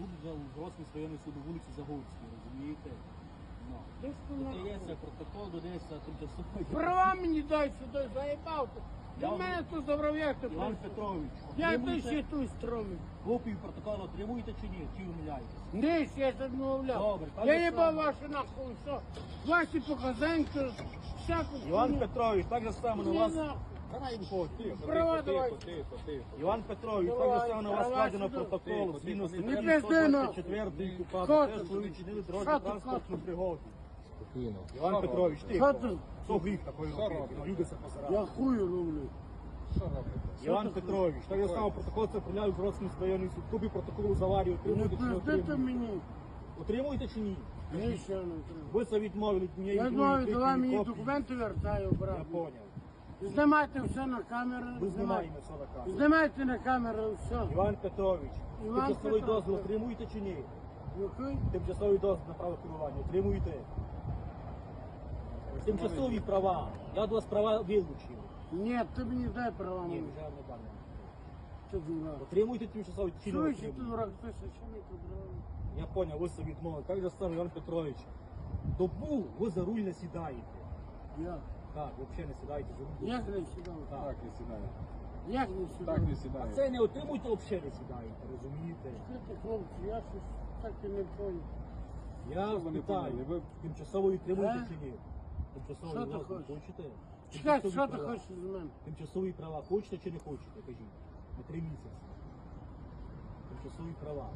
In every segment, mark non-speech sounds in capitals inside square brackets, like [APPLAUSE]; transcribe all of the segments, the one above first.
суд вже у Гроцький районний суд у вулиці Загорській, розумієте? Ну. Десь ти нахуй. Додається протокол, додається тимчасово. Права мені дай сюди, заїбав ти. До мене тут забрав'як ти Іван. Петрович, Я ти отримуєте ще тут стромив. копію протоколу отримуєте чи ні? Чи умиляєтесь? Ні, ще я так мовляв. Добре, так Я їбав само. ваші нахуй, що? Ваші показанки, всяку Іван хуйню. Петрович, так же само на Ні, вас. нахуй. Тихо, тихо, тихо, тихо, тихо. Іван Петрович, так само на вас складено протокол. Тихо, статті Не пизди, нахуй. 124 КУПАП, Що теж коли вчинили дорожню транспортну пригоду. Спокійно. Іван Петрович, тихо. ти? Що гріх такої робити? Люди посирали. Я хую люблю. Іван Петрович, так же само протокол це прийняв Бродський районний суд. Копію протоколу з аварії отримуєте чи не отримуєте? мені. Отримуєте чи ні? Ні, ще не треба. Ви це відмовили мені. Я думаю, давай мені документи вертаю, Я брат. поняв. Знімайте все на камеру. Ми знімаємо все на камеру. Знімайте на камеру все. Іван Петрович, Іван тимчасовий Петрович. дозвіл отримуєте чи ні? Який? Тимчасовий дозвіл на право керування отримуєте? Тимчасові права. Я до вас права вилучив. Ні, ти мені дай права Ні, мені. вже не дам. Ти дурак. Отримуєте тимчасові чи не Чуєш, ти отримуєте? дурак, ти священник обрав. Я поняв, ви собі відмовили. Як же сам Іван Петрович? Добу ви за руль не сідаєте. Як? Так, ви взагалі не сідаєте за руль. Як не сідав? Так. Так не сідає. Як не сідав? Так не А це не отримуєте, взагалі не сідаєте, розумієте? Слухайте, хлопці, я щось так і не понял. Я ви не питаю. Ви- тимчасово отримуєте Е? чи ні? Тимчасовий Що ти хочеш? хочете? Чекай, Тимчасові що ти права. хочеш з мене? Тимчасові права хочете чи не хочете? Кажіть. На три місяці. Тимчасові права.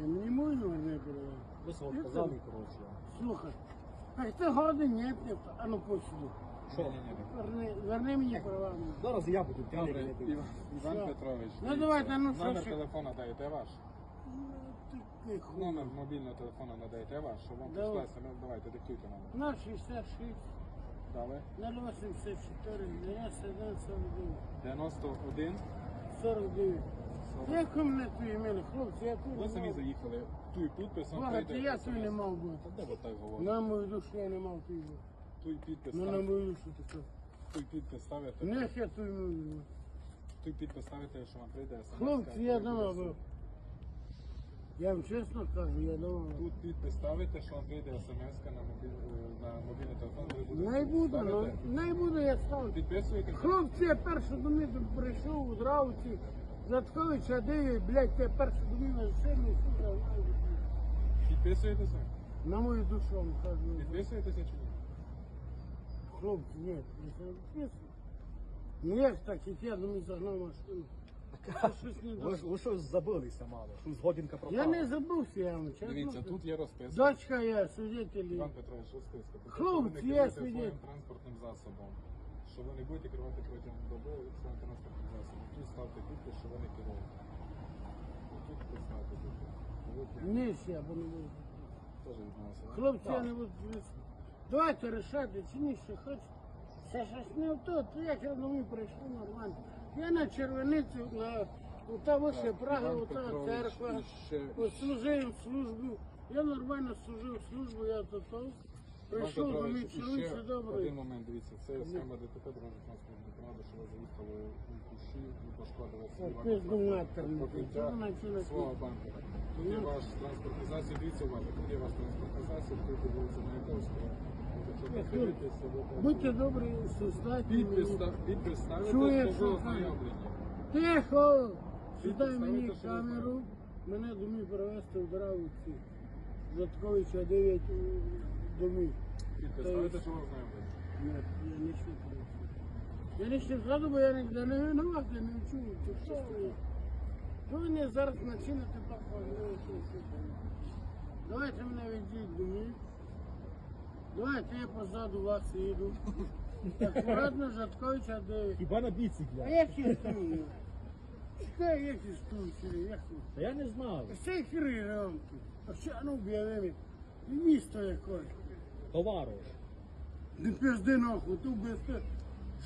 Я мені можна не передав. Ви свого Я сказали, це- коротше. Слухай, а ти годин не п'єв, а ну посиди. Що? Верни, верни мені права. Зараз я буду Добре, тягнути. Іван, Іван Петрович. Ну, давайте, ну, що Номер ще? телефона даєте ваш. Ну. Номер мобільного телефону надаєте ваш, щоб вам Давай. прийшла смс. Давайте, диктуйте номер. 066, Дали. 084, 91, 49. 91. 49. Як у мене хлопці, я тут Ви самі мав. заїхали. Туй підпис, вам Багато я тут не мав бути. Та Де ви так говорите? На мою душу я не мав твій бути. Туй підпис, Ну на ставите. мою душу ти що. Туй підпис ставите. Нех я мою. Туй підпис ставите, що вам прийде смс. Хлопці, я дома був. Я вам чесно кажу, я дома був. Тут підпис ставите, що вам прийде смс на, мобіль... на мобільний телефон. Ви будете Не буду, ну, не буду я ставити. Підписуєте? Хлопці, я першу до мене тут прийшов у Дравці, Затковича, де, блядь, я першу до мене сильний сука. Підписуєтеся? На мою душу вам кажу. Підписуєтеся чи ні? Хлопці, ні, я не підписую. Ну як так, як я до мене загнав машину? Щось не Ви, так. ж- ви щось забилися мало, щось годинка пропала. Я не забувся, я вам чесно. Дивіться, тут є розписка. Дочка я, свидетелі. Іван Петрович, розписка. Тут Хлопці, що ви не я керуєте свідок. своїм транспортним засобом. Що ви не будете керувати протягом доби своїм транспортним засобом. Тут ставте підпис, що ви не керуєте. І Тут поставте підпис. Ви Ні, ще, бо не буду. Теж відмовився. да? Хлопці, я не буду дивитися. Давайте рішати, чи ні, що хоч. Це щось не то, то як я домой прийшов нормально. Я на червоницю, на у того ще Прага, у Петрович, церква, служив службу. Я нормально служив службу, я то. Прийшов до мене чоловік, все добре. один момент, дивіться, це схема ДТП дорожньо транспортної пригоди, що ви заїхали у кущі і пошкодили свій Ой, пизду матерну, Тут є ваш транспортний засіб, дивіться уважно, тут є ваш транспортний засіб, тут вулиця Маяковського. Е. Будьте добрі, создайте Підпис, ставите, що ознайомлені. Тихо! Сідай мені камеру, мене домі привезти в Дравиці. Затковича 9 домів. Підпис ставите, що ви. Ні, я не ще Я не ще зраду, бо я ніде не винуват, я не чую. Що ви? Мене зараз начинати похоже. Давайте мене відійдіть домів. Давайте я позаду вас їду. Акуратно Жатковича 9. Хіба на А біциклі? як я стою? Чекай, як я стою, як я Та я не знав. Це хири рамки. А ще ну об'явили. Місто якось. Товариш. Не пизди нахуй, тут без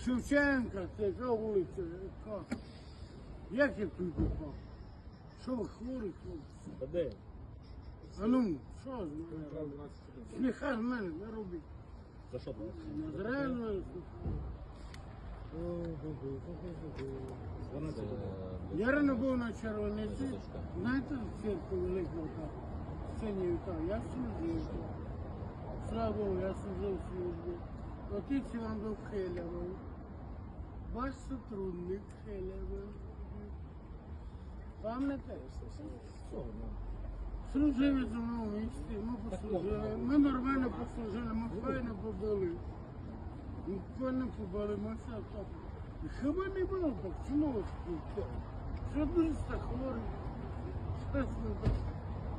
Шевченка, це яка вулиця, яка. Як я тут попав? Що хворі, хлопці? Та де? А ну, що з мене? Сміха з мене не робить. За що ти? Не зря з мене сміха. 12 Я рано був на червониці, знаєте, в церкві великого там, в сцені вітав, я служив. Слава Богу, я служив службі. Отець Іван був Хелявий. Ваш сотрудник Хелявий. Пам'ятаєте? Служили зі мною місті, ми послужили. Ми нормально послужили, ми файно побили. Ми файно побили, ми все так. Хіба не було так, чому ви такі? Що дуже хворий? Що ж ви так?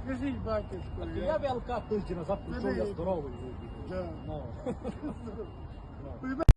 Скажіть, батюшко, Я в ЛК тиждень назад я здоровий. Да. Ну. [LAUGHS]